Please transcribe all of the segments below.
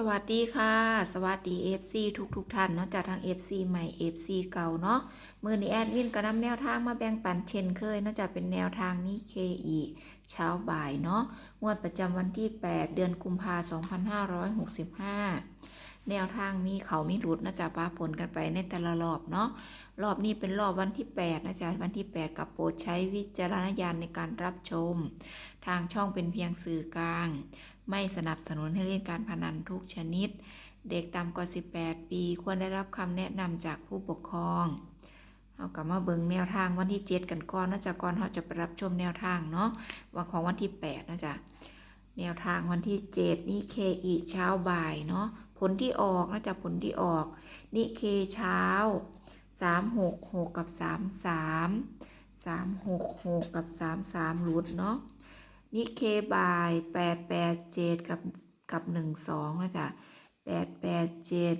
สวัสดีค่ะ สวัสดี FC ทุกทุกท่านเนาะจากทาง FC ใหม่ FC เก่าเนาะมือนี้แอดวินก็นำแนวทางมาแบ่งปันเช่นเคยเนาะจะเป็นแนวทางนี้เคอีเช้าบ่ายเนาะงวดประจำวันที่ 8 เดือนกุมภาพันธ์2565 แนวทางมีเขามีหลุดนะจ๊ะปาผลกันไปในแต่ละรอบเนาะรอบนี้เป็นรอบวันที่ 8 นะจ๊ะวันที่ 8 กับโปรดใช้วิจารณญาณในการรับชม ทางช่องเป็นเพียงสื่อกลาง ไม่สนับสนุนให้เล่นการพนันทุกชนิด เด็กต่ำกว่า 18 ปี ควรได้รับคำแนะนำจากผู้ปกครองเอากลับมาเบิ่งแนวทางวันที่ 7 กันก่อนนะจ๊ะก่อนเราจะไปรับชมแนวทางเนาะวันของวันที่ 8 นะจ๊ะแนวทางวันที่ 7 นี่เคอีเช้าบ่ายเนาะผลที่ออกนะจ๊ะผลที่ออกนี่เคเช้า 3 6 6 กับ 3 3 3 6 6 กับ 3 3หลุดเนาะ นิเคบายแปดแปดเจ็ดกับกับหนึ่งสองนะจ๊ะแปดแปดเจ็ด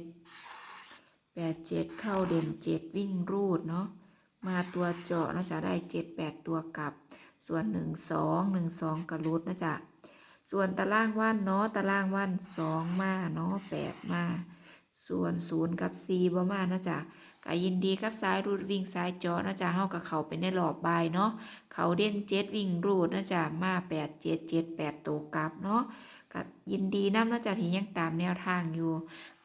แปดเจ็ดเข้าเด่นเจ็ดวิ่งรูดเนาะมาตัวเจาะนะจ๊ะได้เจ็ดแปดตัวกลับ ส่วนหนึ่งสองหนึ่งสองกระลุดนะจ๊ะส่วนตารางว่านเนาะตารางว่านสองมาเนาะแปดมา ส่วนศูนย์กับสี่บ่มานะจ๊ะ ก็ยินดีกับสายรูดวิ่งสายจาะนะจ๊ะเฮากับเขาไปในรอบบายเนาะเขาเด่นเจ็ดวิ่งรูดนะจ๊ะมาแปดเจ็ดเจ็ดแปดตัวกลับเนาะก็ยินดีน้ำนะจ๊ะที่ยังตามแนวทางอยู่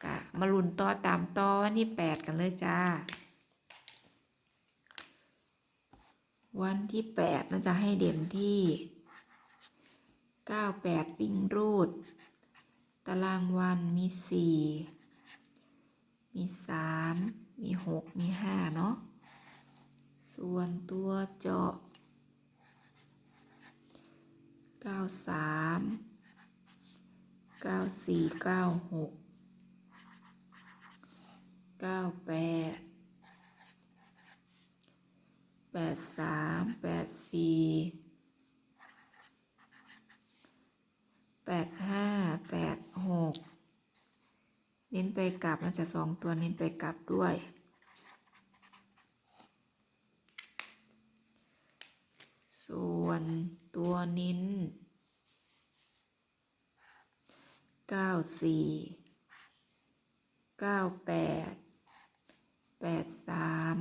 ก็มาลุนต่อตามต่อวันที่แปดกันเลยจ้าวันที่แปดนะจะให้เด่นที่เก้าแปดวิ่งรูด ตารางวันมีสี่ มีสามมีหกมีห้าเนาะ ส่วนตัวเจาะเก้าสามเก้าสี่เก้าหกเก้าแปดแปดสามแปดสี่แปดห้าแปดหก เน้นไปกลับมันจะสองตัวเน้นไปกลับด้วย ส่วนตัวนิ้นเก้าสี่เก้าแปดแปดสาม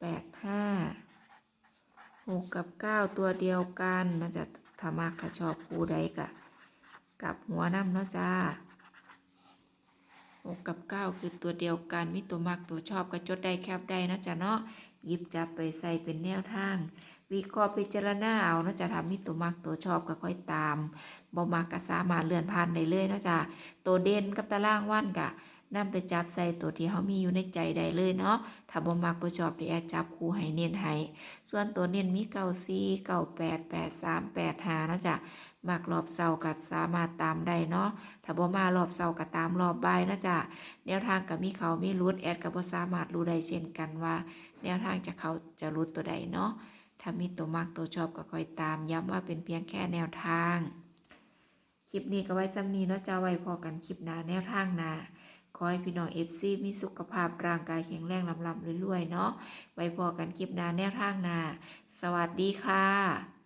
แปดห้าหกกับเก้าตัวเดียวกันมันจะถ้ามากถ้าชอบคู่ใดกะ กับหัวน้ำเนาะจ้า 6กกับเก้าคือตัวเดียวกัน มีตัวมากตัวชอบก็จดได้แคบได้นะจ๊ะเนาะหยิบจับไปใส่เป็นแนวทาง วิเคราะห์พิจารณาเอานะจ๊ะทำมีตัวมากตัวชอบก็ค่อยตามบ่มากก็สามารถเลื่อนผ่านได้เลยนะจ๊ะตัวเด่นกับตารางวันกะ นำไปจับใส่ตัวที่เขามีอยู่ในใจได้เลยเนาะ ถ้าบ่มักบ่ชอบที่แอดจับคู่ให้เน้นให้ ส่วนตัวเน้นมีเก้าสี่เก้าแปดแปดสามแปดห้านะจ๊ะมักรอบเสาร์ก็สามารถตามได้เนาะ ถ้าบ่มารอบเสาร์ก็ตามรอบบ่ายนะจ๊ะ แนวทางกับมีเขามีรุดแอดก็บ่สามารถรู้ได้เช่นกันว่า แนวทางจะเขาจะรู้ตัวใดเนาะ ถ้ามีตัวมากตัวชอบก็คอยตาม ย้ำว่าเป็นเพียงแค่แนวทาง คลิปนี้ก็ไว้จำนี้เนาะจะไว้พอกันคลิปหน้าแนวทางหน้า ขอให้พี่น้องเอฟซีมีสุขภาพร่างกายแข็งแรงลำลำรวยๆเนาะไว้พอกันคลิปหน้าแนวทางหน้า สวัสดีค่ะ